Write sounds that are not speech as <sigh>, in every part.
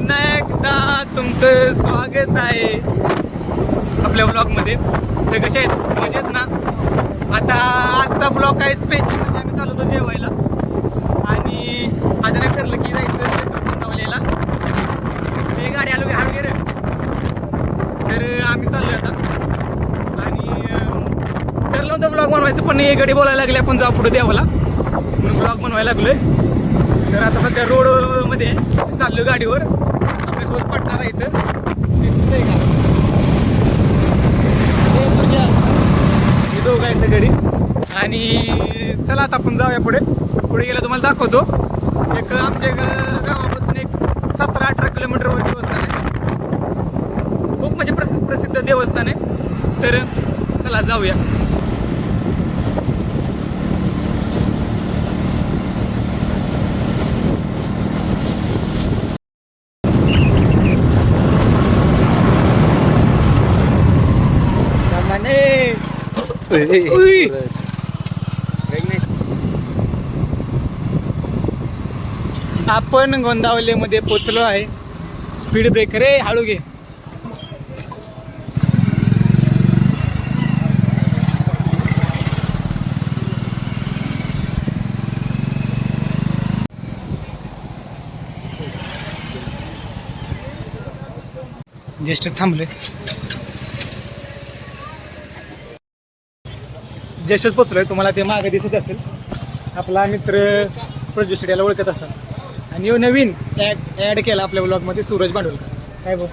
पुन्हा एकदा तुमचं स्वागत आहे आपल्या ब्लॉगमध्ये तर कसे आहेत? मजेत ना? आता आजचा ब्लॉग आहे स्पेशल म्हणजे आम्ही चालू होतो जेवायला. आणि अचानक ठरलं की जायचं क्षेत्र हे मी गाडी आलो की गेलं तर आम्ही चाललो आता. आणि ठरलो ठरलं होतं ब्लॉग बनवायचं पण हे गाडी बोलायला लागले आपण जाऊ पुढे द्यावाला. म्हणून ब्लॉग बनवायला लागलोय. तर आता सध्या रोडमध्ये चाललो गाडीवर. आपल्यासोबत आहे इथं. दिसतंय का? हे हे दोघं आहेत आणि चला आता आपण जाऊया पुढे. पुढे गेला तुम्हाला दाखवतो. एक आमच्या गावापासून एक सतरा अठरा किलोमीटरवर देवस्थान आहे. खूप म्हणजे प्रसिद्ध प्रसिद्ध देवस्थान आहे. तर चला जाऊया. उई. आपण गोंदावलेमध्ये पोचलो आहे. स्पीड ब्रेकर रे हळू घे. ज्येष्ठ थांबले जयशच पोचलोय. तुम्हाला ते मागे दिसत असेल. आपला मित्र प्रज्योत याला ओळखत असाल. आणि ह्यो नवीन ॲड ॲड केला आपल्या ब्लॉगमध्ये सूरज भांडवलकर. काय भाऊ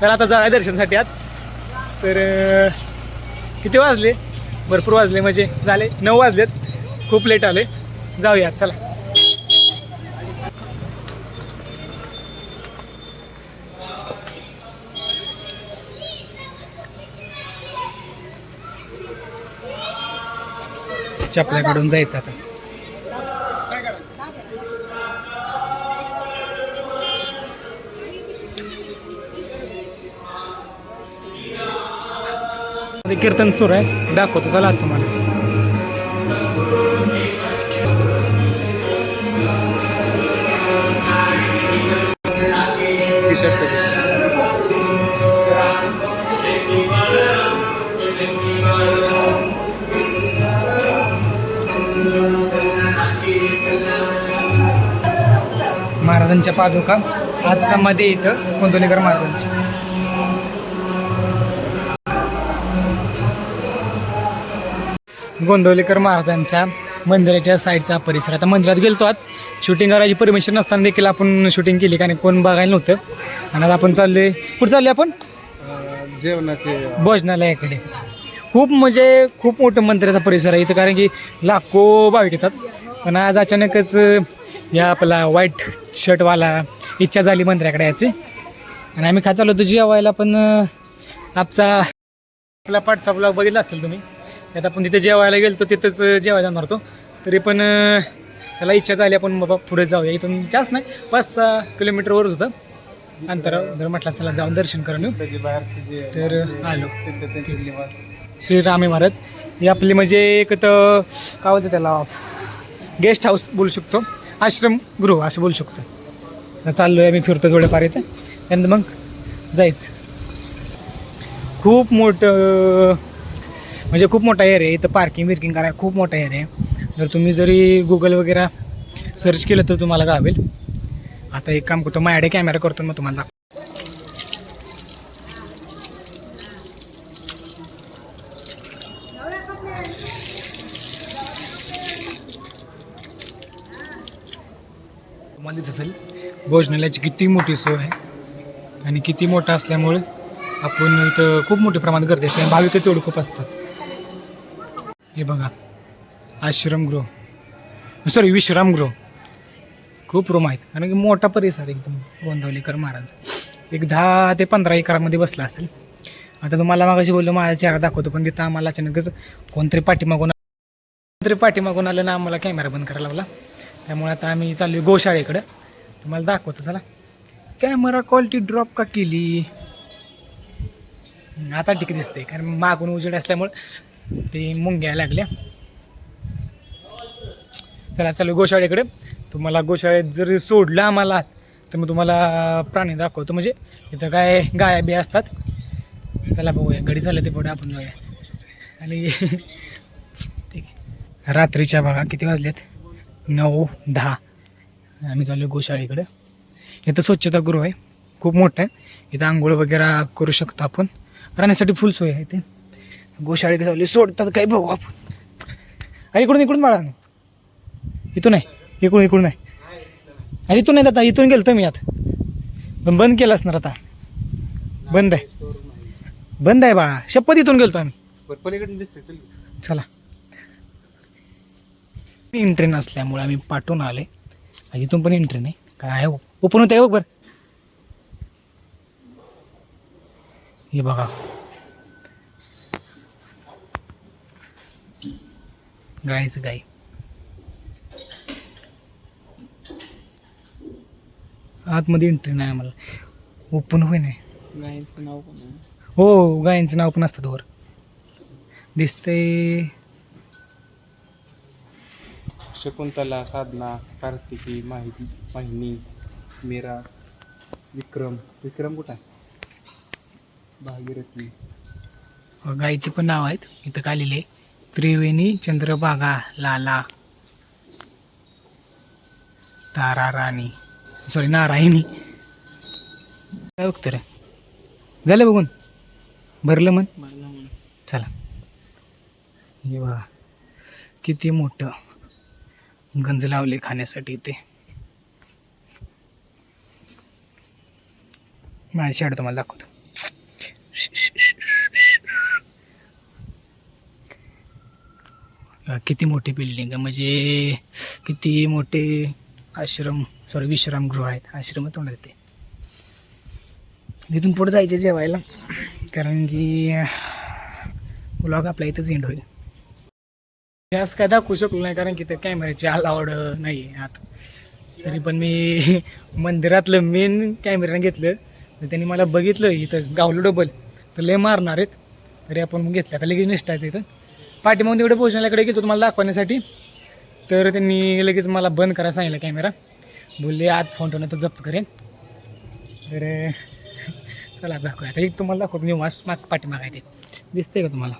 चला आता जाऊया दर्शनसाठी आत. तर किती वाजले? भरपूर वाजले म्हणजे झाले. नऊ वाजलेत. खूप लेट आले. जाऊया चला. चपल्याकडून जायचं आता. कीर्तन सुरू आहे. दाखवतो चला तुम्हाला. महाराजांच्या पादुका आज समाधी आहे इथं गोंदवलेकर महाराजांची गोंदवलेकर महाराजांच्या मंदिराच्या साईडचा परिसर. आता मंदिरात गेलतो आत. शूटिंग करायची परमिशन नसताना देखील आपण शूटिंग केली कारण कोण बघायला नव्हतं. आणि आता आपण चाललोय. कुठं चाललोय आपण? जेवणाचे भोजनालयाकडे. खूप म्हणजे खूप मोठं मंदिराचा परिसर आहे इथं कारण की लाखो भाविक येतात. पण आज अचानकच या आपला व्हाईट शर्टवाला इच्छा झाली मंदिराकडे यायची. आणि आम्ही खात चाललो होतो जेवायला पण आपचा आपला पाठचा ब्लॉग बघितला असेल तुम्ही. त्यात आपण तिथे जेवायला गेलो तिथंच जेवायला जाणार होतो. तरी पण त्याला इच्छा झाली आपण बाबा पुढे जाऊया. इथून जास्त नाही पाच सहा किलोमीटरवरच होतं. अंतरावर जर म्हटलं चला जाऊन दर्शन करून येऊ. तर आलो. श्रीरामे महाराज. ही आपली म्हणजे एक तर काय होतं त्याला? गेस्ट हाऊस बोलू शकतो. आश्रम गृह असं बोलू शकतो. चाललो आहे मी फिरतो थोड्याफार इथं. त्यानंतर मग जायचं. खूप मोठं म्हणजे खूप मोठा एरिया आहे. इथं पार्किंग विर्किंग करायला खूप मोठा एरिया आहे. जर तुम्ही जरी गुगल वगैरे सर्च केलं तर तुम्हाला गावेल. आता एक काम करतो माझ्याकडे कॅमेरा करतो मग तुम्हाला दाखवतो. तुम्हाला दिसत असेल. भोजनालयाची किती मोठी सोय आहे आणि किती मोठा असल्यामुळे आपण इथं खूप मोठ्या प्रमाणात गर्दी असते. आणि भाविकच तेवढे खूप असतात. हे बघा आश्रमगृह सॉरी विश्रामगृह. खूप रूम आहेत. कारण की मोठा परिसर एकदम गोंदवलेकर महाराज. एक दहा ते पंधरा एकरामध्ये बसला असेल. आता तुम्हाला मागाशी बोललो माझा चेहरा दाखवतो पण तिथं आम्हाला अचानकच कोणतरी पाठीमागून कोणतरी पाठीमागून आलं ना आम्हाला कॅमेरा बंद करायला लावला. त्यामुळे आता आम्ही चाललो गोशाळेकडं. तुम्हाला दाखवतो चला. कॅमेरा क्वालिटी ड्रॉप का केली? आता ठीक दिसते कारण मागून उजेड असल्यामुळे ते मुंग्या लागल्या. चला चालू गोशाळेकडे. तुम्हाला गोशाळेत जर सोडलं आम्हाला तर मग तुम्हाला प्राणी दाखवतो. म्हणजे इथं काय गाया बी असतात. चला बघूया. घडी झालं ते पुढे आपण जाऊया. आणि <laughs> ठीक आहे. रात्रीच्या बघा किती वाजलेत? नऊ दहा. आम्ही चाललो गोशाळेकडे. इथं स्वच्छतागृह आहे. खूप मोठं आहे. इथं आंघोळ वगैरे करू शकतो आपण. राहण्यासाठी फुल सोय आहे इथे. गोशाळेकडे चालली सोडतात काय बघू आपण? अरे इकडून इकडून बाळा. इथून आहे. इकडून इकडून नाही अरे इथून नाही आता इथून गेलतो मी आता. पण बंद केलं असणार आता. बंद आहे. बंद आहे बाळा. शपथ इथून गेलतो आम्ही. चला. एंट्री नसल्यामुळे आम्ही पाठवून आले इथून पण एंट्री नाही काय आहे? ओपन होते बघ बरं? हे बघा. गायचं गाय आतमध्ये एंट्री नाही आम्हाला. ओपन होई नाही. हो गायींचं नाव पण असतं वर दिसतंय शकुंतला साधना कार्तिकी माहिती माहिनी मीरा विक्रम. विक्रम कुठं आहे? भागीरथी. गायीचे पण नाव आहेत. इथं काय लिहिले त्रिवेणी चंद्रभागा लाला तारा राणी. सॉरी नारायणी. काय बघतो रे? झालं बघून? भरलं मन चला. हे बघा. किती मोठं. गंज लावले खाण्यासाठी इथे माझी शेड तुम्हाला दाखवतो. किती मोठी बिल्डिंग आहे. म्हणजे किती मोठे आश्रम सॉरी विश्रामगृह आहेत. आश्रम तोंडात ते. तिथून पुढे जायचे जेवायला. कारण की ब्लॉग आपल्या इथंच एंड होईल. जास्त काय दाखवू शकलो नाही कारण की ते कॅमेऱ्याची अलावड नाही आहे आत. तरी पण मी <laughs> मंदिरातलं मेन कॅमेऱ्यानं घेतलं. तर त्यांनी मला बघितलं इथं गावलं डबल तर लय मारणार आहेत. तरी आपण मग घेतलं का? लगेच निष्ठायचं इथं पाठीमागून तिकडे पोहोचण्याकडे घेतो तुम्हाला दाखवण्यासाठी. तर त्यांनी लगेच मला बंद करायला सांगितलं कॅमेरा. बोलले आत फोन ठेवणं तर जप्त करेन. तर <laughs> चला दाखवूया. आता एक तुम्हाला दाखवतो. वास माग पाठीमाग आहे ते. दिसतंय का तुम्हाला?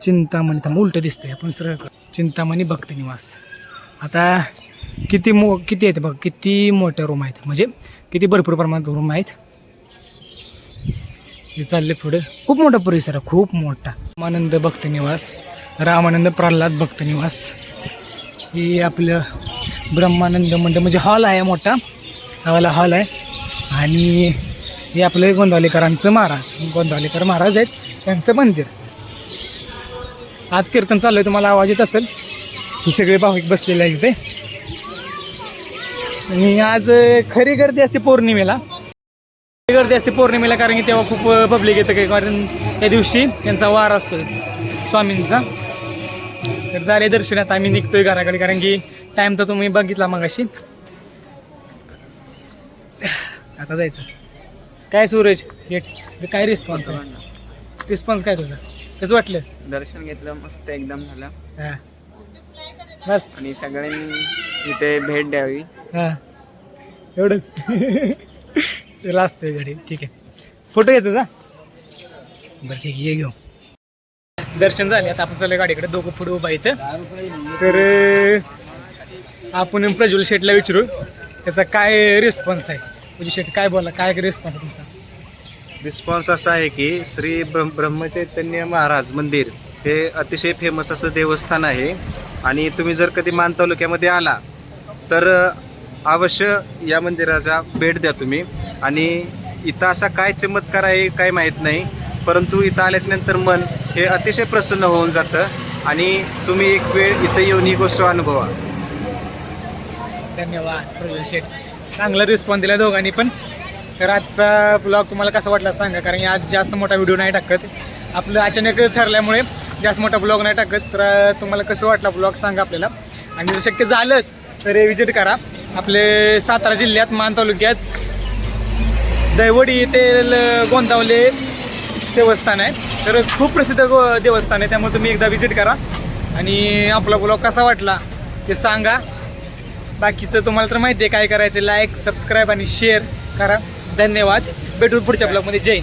चिंतामणी थांब उलटं दिसतंय आपण सरळ चिंतामणी भक्त निवास. आता किती मो किती आहेत बघ किती मोठ्या रूम आहेत? म्हणजे किती भरपूर प्रमाणात रूम आहेत? हे चालले पुढे. खूप मोठा परिसर आहे खूप मोठा. रामानंद भक्त निवास रामानंद प्रल्हाद भक्त निवास. हे आपलं ब्रह्मानंद मंडळ म्हणजे हॉल आहे मोठा. हवाला हॉल आहे. आणि हे आपलं गोंदावलेकरांचं महाराज गोंदावलेकर महाराज आहेत त्यांचं मंदिर. आत कीर्तन चाललंय तुम्हाला आवाज येत असेल. हे सगळे भाविक बसलेले आहेत इथे. आणि आज खरी गर्दी असते पौर्णिमेला. गर्दी असते पौर्णिमेला कारण की तेव्हा खूप पब्लिक येतं काही. कारण त्या दिवशी त्यांचा वार असतो स्वामींचा. तर झाले दर्शनात आम्ही निघतोय घराकडे. कारण की टाइम तर तुम्ही बघितला मगाशी. आता जायचं. काय सूरज काय रिस्पॉन्स रिस्पॉन्स काय तुझा? कसं वाटलं? दर्शन घेतलं मस्त एकदम झालं. हा. बस. आणि सगळ्यांनी इथे भेट द्यावी. हा. एवढंच. त्याला असतोय गाडी ठीक आहे. फोटो घेतो तुझा बरं ठीक आहे. ये घेऊ. दर्शन झाले. आता आपण चालू गाडीकडे. दोघं पुढे उभा इथं. तर अं, आपण प्रज्वल शेटला विचारू. त्याचा काय रिस्पॉन्स आहे? प्रज्वल शेट काय बोला काय रिस्पॉन्स आहे तुमचा? रिस्पॉन्स असा आहे की श्री ब्रह्म ब्रह्मचैतन्य महाराज मंदिर हे अतिशय फेमस असं देवस्थान आहे. आणि तुम्ही जर कधी मान तालुक्यामध्ये आला तर अवश्य या मंदिराचा भेट द्या तुम्ही. आणि इथं असा काय चमत्कार आहे काय माहीत नाही. परंतु इथं आल्याच्यानंतर मन हे अतिशय प्रसन्न होऊन जातं. आणि तुम्ही एक वेळ इथं येऊन ही गोष्ट अनुभवा. धन्यवाद प्रवीण शेठ. चांगला रिस्पॉन्स दिला दोघांनी पण. तर आजचा ब्लॉग तुम्हाला कसा वाटला सांगा कारण की आज जास्त मोठा व्हिडिओ नाही टाकत. आपलं अचानक ठरल्यामुळे जास्त मोठा ब्लॉग नाही टाकत. तर तुम्हाला कसं वाटला ब्लॉग सांगा आपल्याला. आणि जर शक्य झालंच तर व्हिजिट करा. आपले सातारा जिल्ह्यात मान तालुक्यात दैवडी येथे ल- गोंदावले देवस्थान आहे. तर खूप प्रसिद्ध देवस्थान आहे. त्यामुळे तुम्ही एकदा व्हिजिट करा. आणि आपला ब्लॉग कसा वाटला ते सांगा. बाकीचं तुम्हाला तर माहिती आहे काय करायचं. लाईक सबस्क्राईब आणि शेअर करा. धन्यवाद. भेटू पुढच्या ब्लॉगमध्ये जय